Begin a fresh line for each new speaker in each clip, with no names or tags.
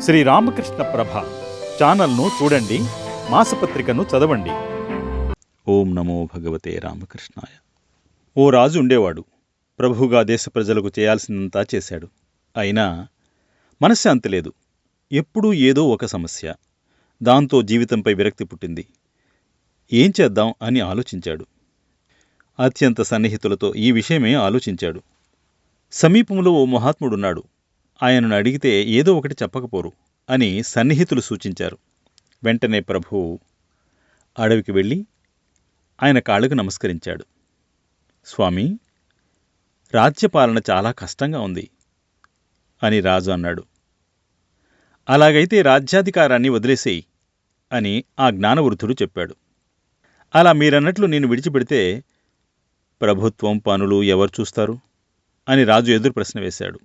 శ్రీ రామకృష్ణ ప్రభ ఛానల్ను చూడండి మాసపత్రికను చదవండి. ఓం నమో భగవతే రామకృష్ణాయ. ఓ రాజు ఉండేవాడు. ప్రభువుగా దేశ ప్రజలకు చేయాల్సినంతా చేశాడు. అయినా మనశ్శాంతి లేదు. ఎప్పుడూ ఏదో ఒక సమస్య. దాంతో జీవితంపై విరక్తి పుట్టింది. ఏం చేద్దాం అని ఆలోచించాడు. అత్యంత సన్నిహితులతో ఈ విషయమే ఆలోచించాడు. సమీపంలో ఓ మహాత్ముడున్నాడు. ఆయనను అడిగితే ఏదో ఒకటి చెప్పకపోరు అని సన్నిహితులు సూచించారు. వెంటనే ప్రభు అడవికి వెళ్ళి ఆయన కాళ్ళకు నమస్కరించాడు. స్వామి రాజ్యపాలన చాలా కష్టంగా ఉంది అని రాజు అన్నాడు. అలాగైతే రాజ్యాధికారాన్ని వదిలేసేయి అని ఆ జ్ఞానవృద్ధుడు చెప్పాడు. అలా మీరన్నట్లు నేను విడిచిపెడితే ప్రభుత్వం పనులు ఎవరు చూస్తారు అని రాజు ఎదురు ప్రశ్న వేశాడు.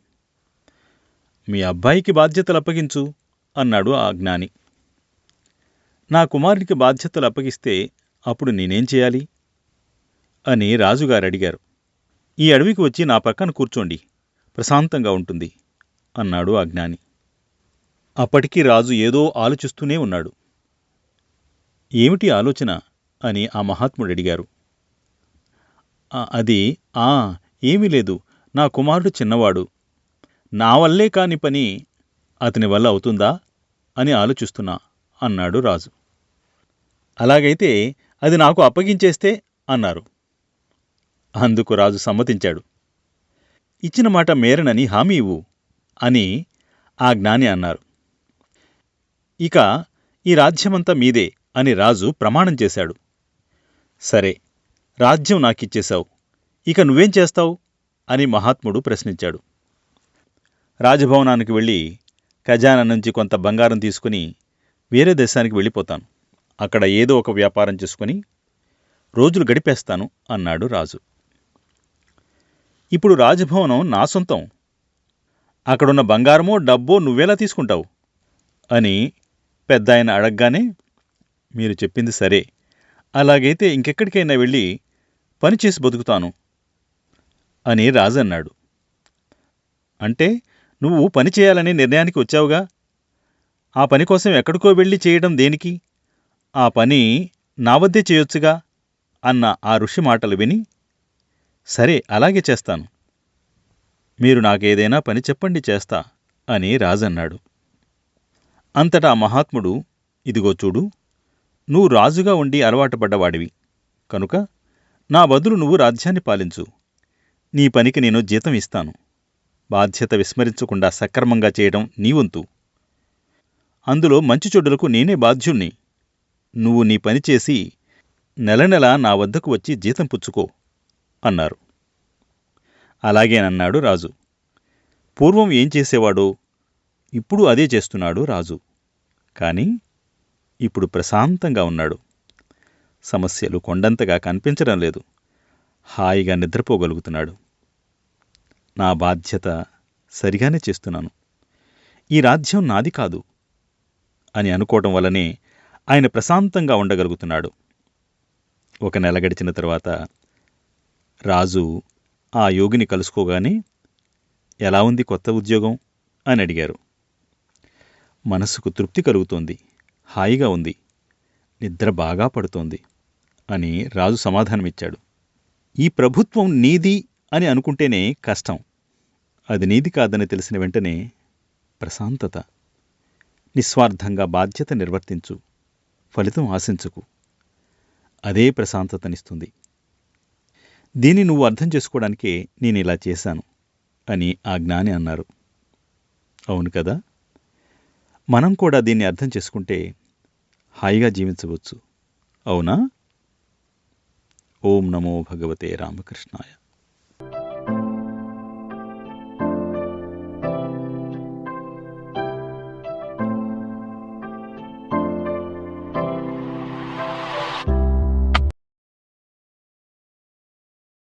మీ అబ్బాయికి బాధ్యతలు అప్పగించు అన్నాడు ఆ జ్ఞాని నా కుమారుడికి బాధ్యతలు అప్పగిస్తే అప్పుడు నేనేం చేయాలి? అని రాజుగారు అడిగారు ఈ అడవికి వచ్చి నా పక్కన కూర్చోండి ప్రశాంతంగా ఉంటుంది అన్నాడు ఆ జ్ఞాని అప్పటికి రాజు ఏదో ఆలోచిస్తూనే ఉన్నాడు. ఏమిటి ఆలోచన? అని ఆ మహాత్ముడు అడిగారు అది ఆ ఏమీ లేదు. నా కుమారుడు చిన్నవాడు. నా వల్లే కాని పని అతని వల్ల అవుతుందా అని ఆలోచిస్తున్నా అన్నాడు రాజు. అలాగైతే అది నాకు అప్పగించేస్తే అన్నారు. అందుకు రాజు సమ్మతించాడు. ఇచ్చిన మాట మేరనని హామీ ఇవ్వు అని ఆ జ్ఞాని అన్నారు. ఇక ఈ రాజ్యమంతా మీదే అని రాజు ప్రమాణం చేశాడు. సరే రాజ్యం నాకిచ్చేశావు. ఇక నువ్వేం చేస్తావు? అని మహాత్ముడు ప్రశ్నించాడు. రాజభవనానికి వెళ్ళి ఖజానా నుంచి కొంత బంగారం తీసుకుని వేరే దేశానికి వెళ్ళిపోతాను. అక్కడ ఏదో ఒక వ్యాపారం చేసుకుని రోజులు గడిపేస్తాను అన్నాడు రాజు. ఇప్పుడు రాజభవనం నా సొంతం. అక్కడున్న బంగారమో డబ్బో నువ్వెలా తీసుకుంటావు? అని పెద్ద ఆయన అడగగానే మీరు చెప్పింది సరే. అలాగైతే ఇంకెక్కడికైనా వెళ్ళి పనిచేసి బతుకుతాను అని రాజన్నాడు అంటే నువ్వు పని చేయాలనే నిర్ణయానికి వచ్చావుగా? ఆ పని కోసం ఎక్కడికో వెళ్ళి చేయడం దేనికి? ఆ పని నా వద్దే చేయొచ్చుగా? అన్న ఆ ఋషి మాటలు విని సరే అలాగే చేస్తాను. మీరు నాకేదైనా పని చెప్పండి చేస్తా అని రాజన్నాడు. అంతటా మహాత్ముడు ఇదిగో చూడు నువ్వు రాజుగా ఉండి అలవాటు పడ్డవాడివి. కనుక నా బదులు నువ్వు రాజ్యాన్ని పాలించు. నీ పనికి నేను జీతం ఇస్తాను. బాధ్యత విస్మరించకుండా సక్రమంగా చేయడం నీ వంతు. అందులో మంచి చెడులకు నేనే బాధ్యుణ్ణి. నువ్వు నీ పని చేసి నెల నెల నా వద్దకు వచ్చి జీతం పుచ్చుకో అన్నారు. అలాగేనన్నాడు రాజు. పూర్వం ఏం చేసేవాడో ఇప్పుడు అదే చేస్తున్నాడు రాజు. కానీ ఇప్పుడు ప్రశాంతంగా ఉన్నాడు. సమస్యలు కొండంతగా కనిపించడం లేదు. హాయిగా నిద్రపోగలుగుతున్నాడు. నా బాధ్యత సరిగానే చేస్తున్నాను. ఈ రాజ్యం నాది కాదు అని అనుకోవటం వల్లనే ఆయన ప్రశాంతంగా ఉండగలుగుతున్నాడు. ఒక నెల గడిచిన తర్వాత రాజు ఆ యోగిని కలుసుకోగానే ఎలా ఉంది కొత్త ఉద్యోగం? అని అడిగారు. మనసుకు తృప్తి కలుగుతోంది హాయిగా ఉంది నిద్ర బాగా పడుతోంది అని రాజు సమాధానమిచ్చాడు. ఈ ప్రభుత్వం నీది అని అనుకుంటేనే కష్టం. అది నీది కాదని తెలిసిన వెంటనే ప్రశాంతత నిస్వార్థంగా బాధ్యత నిర్వర్తించు ఫలితం ఆశించుకు. అదే ప్రశాంతతనిస్తుంది. దీన్ని నువ్వు అర్థం చేసుకోవడానికే నేను ఇలా చేశాను అని ఆ జ్ఞాని అన్నారు. అవును కదా? మనం కూడా దీన్ని అర్థం చేసుకుంటే హాయిగా జీవించవచ్చు. అవునా? ఓం నమో భగవతే రామకృష్ణాయ.